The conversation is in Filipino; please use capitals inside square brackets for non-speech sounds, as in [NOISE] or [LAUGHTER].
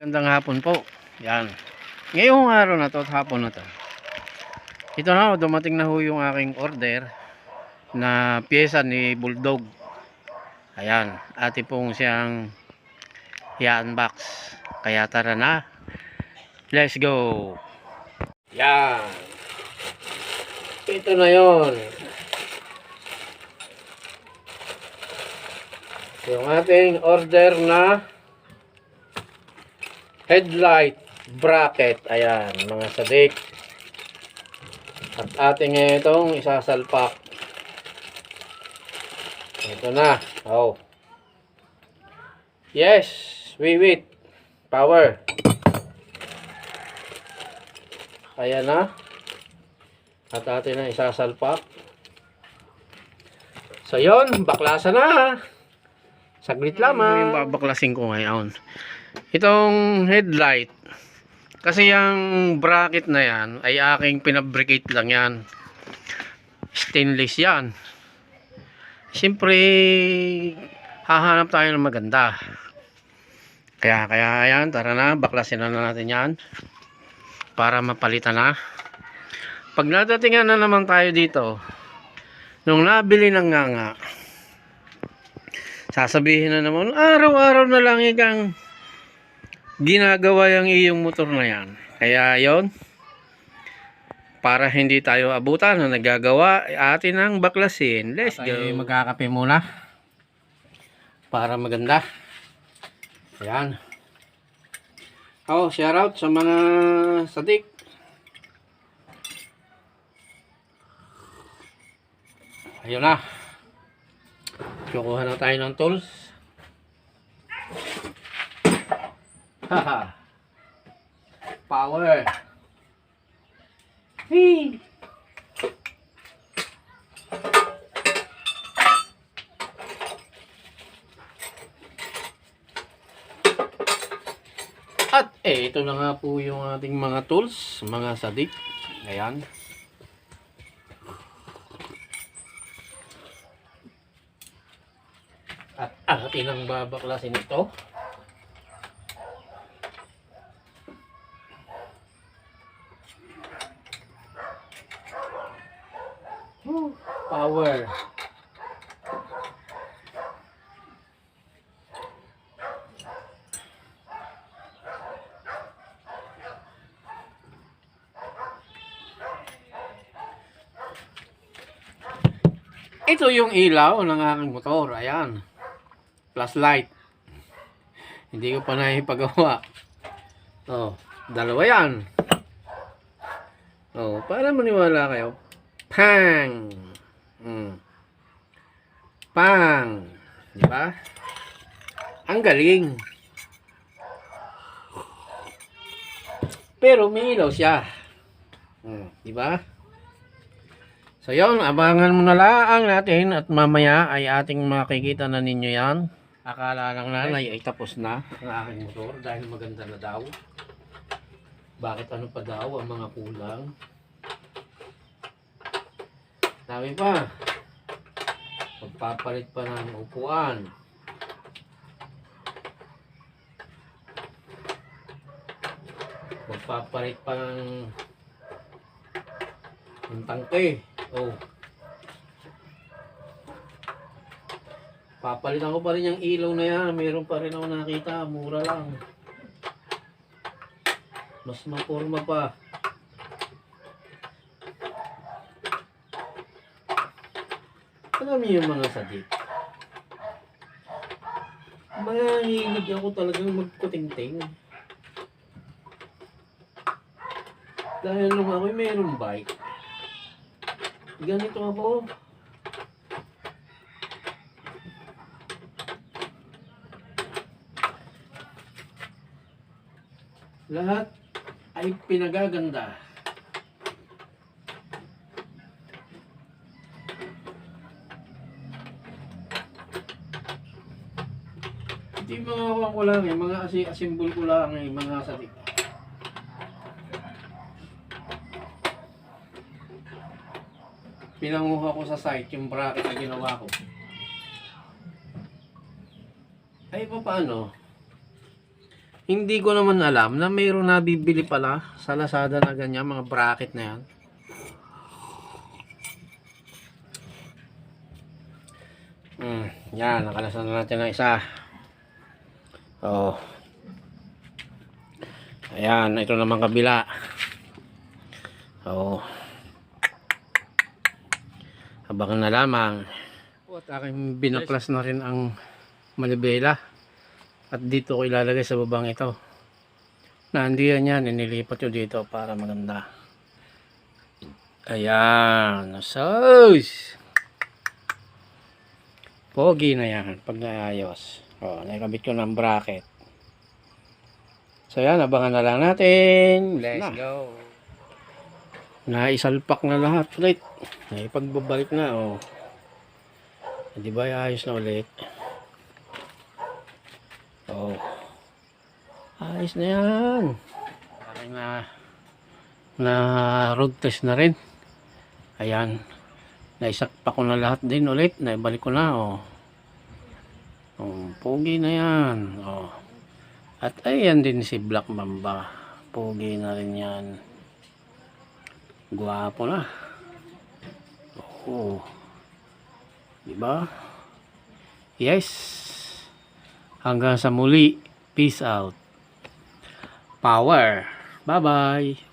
Gandang hapon po. Yan. Ngayong araw na to at hapon na to. Ito na, dumating na ho yung aking order na pyesa ni Bulldog. Ayan, ati pong siyang i-unbox. Kaya tara na. Let's go. Yan. Ito na yon. Yung ating order na headlight bracket. Ayan, mga sadik. At ating itong isasalpak. Ito na. Oh. Yes, we wait. Power. Ayan na. At atin na isasalpak. So yon, baklasa na. Saglit lamang. Yung babaklasin ko ngayon. Itong headlight. Kasi yung bracket na yan ay aking pinabricate lang yan. Stainless yan. Siyempre, hahanap tayo ng maganda. Kaya, kaya yan, tara na, baklasin na natin yan. Para mapalitan na. Pag nadatingan na naman tayo dito, nung nabili ng nga nga, sasabihin na naman, araw-araw na lang ikang ginagawa yung iyong motor na yan. Kaya yon para hindi tayo abutan na nagagawa, atin ang baklasin. Let's go. magkakape muna. Para maganda. Ayan. Oh, shout out sa mga sadik. Ayun na. Kukuha na tayo ng tools. [LAUGHS] Power. Hey. At eh, ito na nga po yung ating mga tools, mga sadik. Ayan. At atin ang babaklasin ito. Power. Ito yung ilaw ng aking motor. Ayan. Plus light. Hindi ko pa naipagawa. Oh, dalawa yan. Oh, para maniwala kayo. Pang! Mm. Pang! Di ba? Ang galing. Pero may ilaw siya. Mm, di ba? So yun, abangan mo na lang natin at mamaya ay ating makikita na ninyo yan. Akala lang nanay ay tapos na ang aking motor dahil maganda na daw. Bakit ano pa daw ang mga kulang? Dami pa. Magpapalit pa ng upuan. Magpapalit pa ng ng tangke. Oh. Papalitan ko pa rin yung ilaw na yan. Meron pa rin ako nakita. Mura lang. Mas mapurma pa. Alam niyo yung mga sadik. Mga hilig ako talagang magkuting-ting. Dahil nung ako mayroong bike, ganito ako. Lahat ay pinagaganda. Hindi mga kuha ko lang eh, mga asi asimbol ko lang eh, mga sadik. Pinanguha ko sa site yung bracket na ginawa ko. Ay, pa paano? Hindi ko naman alam na mayroong nabibili pala sa Lazada na ganyan, mga bracket na yan. Hmm, yan, nakalasan na natin ng isa. Oh. Ayan, ito naman kabila. Oh. Abangan na lamang. At aking binaklas na rin ang malibela. At dito ko ilalagay sa babang ito. Nandiyan yan, inilipat ko dito para maganda. Ayan, sus! Pogi na yan, pag naayos. O, nakabit ko ng bracket. So yan, abangan na lang natin. Let's Na. go. Naisalpak na lahat ulit. Naipagbabalik na, oh. Di ba ayos na ulit? Oh. Ayos na yan. Parang na na road test na rin. Ayan. Naisakpa ko na lahat din ulit. Naibalik ko na, oh. Oh, pogi na yan. Oh. At ayan din si Black Mamba. Pogi na rin yan. Guwapo na. Oh. Diba? Yes. Hanggang sa muli. Peace out. Power. Bye-bye.